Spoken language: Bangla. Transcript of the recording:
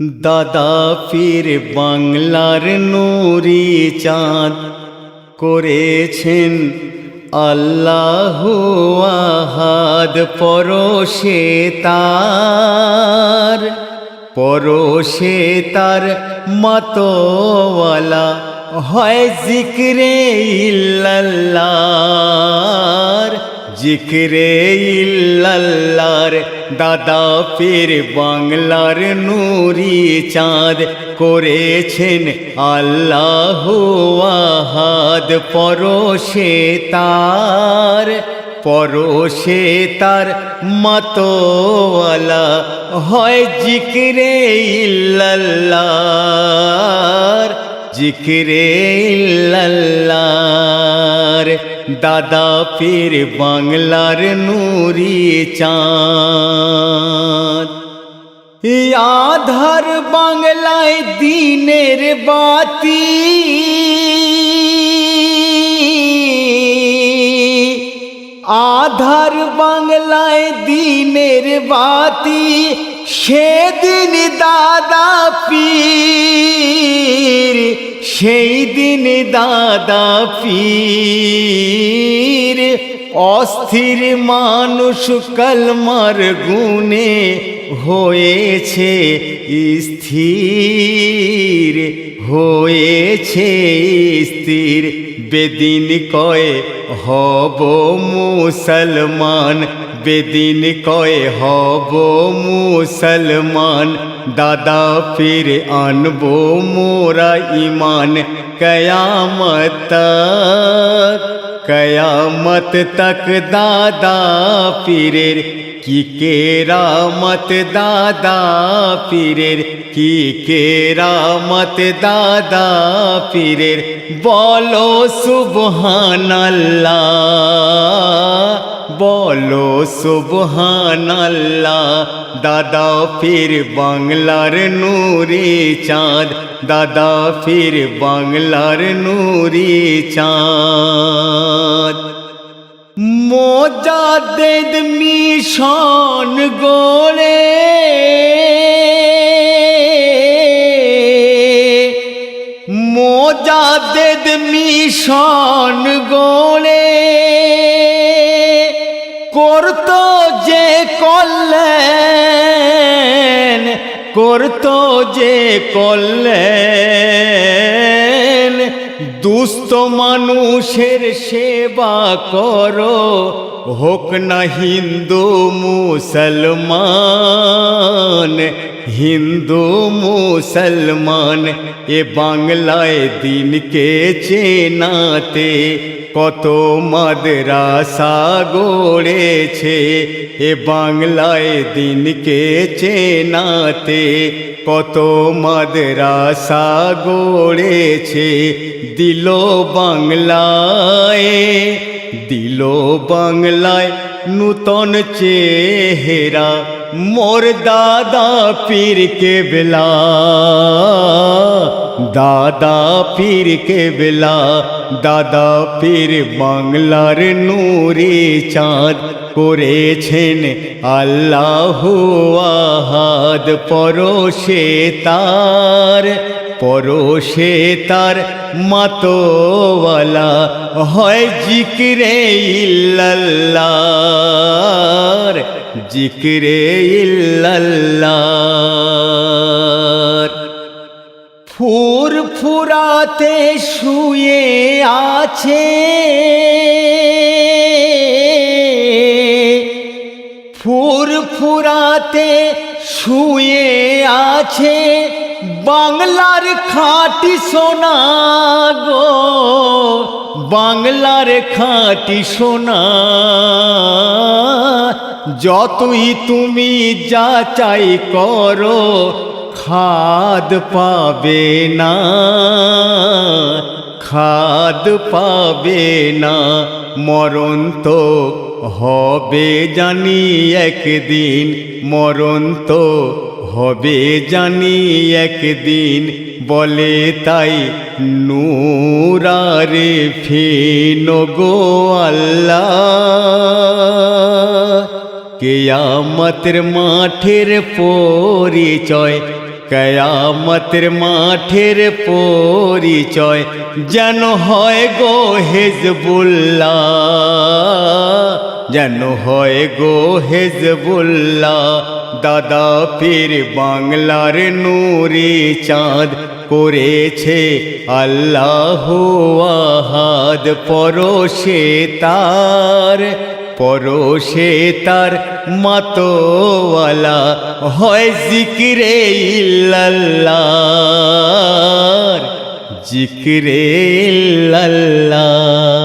দাদা পীর বাংলার নুরি চাঁদ করেছেন আল্লাহ আহাদ পরশে তার পরশে তার মতওয়ালা হয় জিক্রে ইল্লাল্লাহর জিক্রে দাদা পীর বাংলার নুরি চাঁদ করেছেন আল্লাহ আহাদ, পরশে তার পরশে তার মতওয়ালা হয় জিক্রে ইল্লাল্লাহর জিক্রে ইল্লাল্লাহর দাদা পীর বাংলার নুরি চাঁদ। আধার বাংলায় দিনের বাতি। আধার বাংলায় দিনের বাতি। সেদিন দাদা পীর সেই দিন দাদা পীর। অস্থির মানুষ কলমার গুণে হয়েছে স্থির। হয়েছে স্থির, বেদিন কয়ে হব মুসলমান, বেদিন কয়ে হব মুসলমান। দাদা ফির আনব মোরা ইমান কয়ামত কয়ামত তক দাদা পীরের কি কেরামত দাদা পীরের? কি কেরামত দাদা পীরের? বলো সুবহানাল্লাহ বলো সুবহানাল্লাহ। দাদা ফির বাংলার নূরে চাঁদ, দাদা ফির বাংলার নূরে চাঁদ। মোজাদ্দেদ মিশন গোলে মোজাদ্দেদ মিশন গোলে করতো যে করলেন করতো যে করলেন দুস্থ মানুষের সেবা করো। হোক না হিন্দু মুসলমান। হিন্দু মুসলমান এ বাংলায় দিনকে চেনাতে কত মাদ্রাসা গড়েছে, এ বাংলায় দিনকে চেনাতে কত মাদ্রাসা গড়েছে, দিল বাংলায় দিল বাংলায় নূতন চেহারা। মোর দাদা পীর কে বেলা দাদা পীর কে বেলা দাদা পীর বাংলার নূরে চাঁদ করেছেন আল্লাহ আহাদ, পরশে তার পরশে তার মাতোওয়ালা হয় জিক্রে ইল্লাল্লাহর জিক্রে ইল্লাল্লাহর ফুর ফুরাতে শুয়ে আছে। ফুর ফুরাতে শুয়ে আছে। বাংলার খাটি সোনা গো, বাংলার খাটি সোনা। যতই তুমি যাচাই করো খাদ পাবে না, খাদ পাবে না, মরণ তো হবে জানি একদিন, মরণ তো হবে জানি একদিন, বলে তাই নূরারে ফিন গো আল্লাহ। কেয়ামতের মাঠের পরিচয় কয়ামতের মাঠের পরিচয় যেন হয় গো হেজবুল্লাহ। যেন হয় গো হেজবুল্লাহ, দাদা পীর বাংলার নূরে চাঁদ করেছে আল্লাহ আহাদ পরশে তার। পরশে তার মাতোয়ালা। হয় জিকিরে ইল্লাল্লাহ। জিকিরে ইল্লাল্লাহ।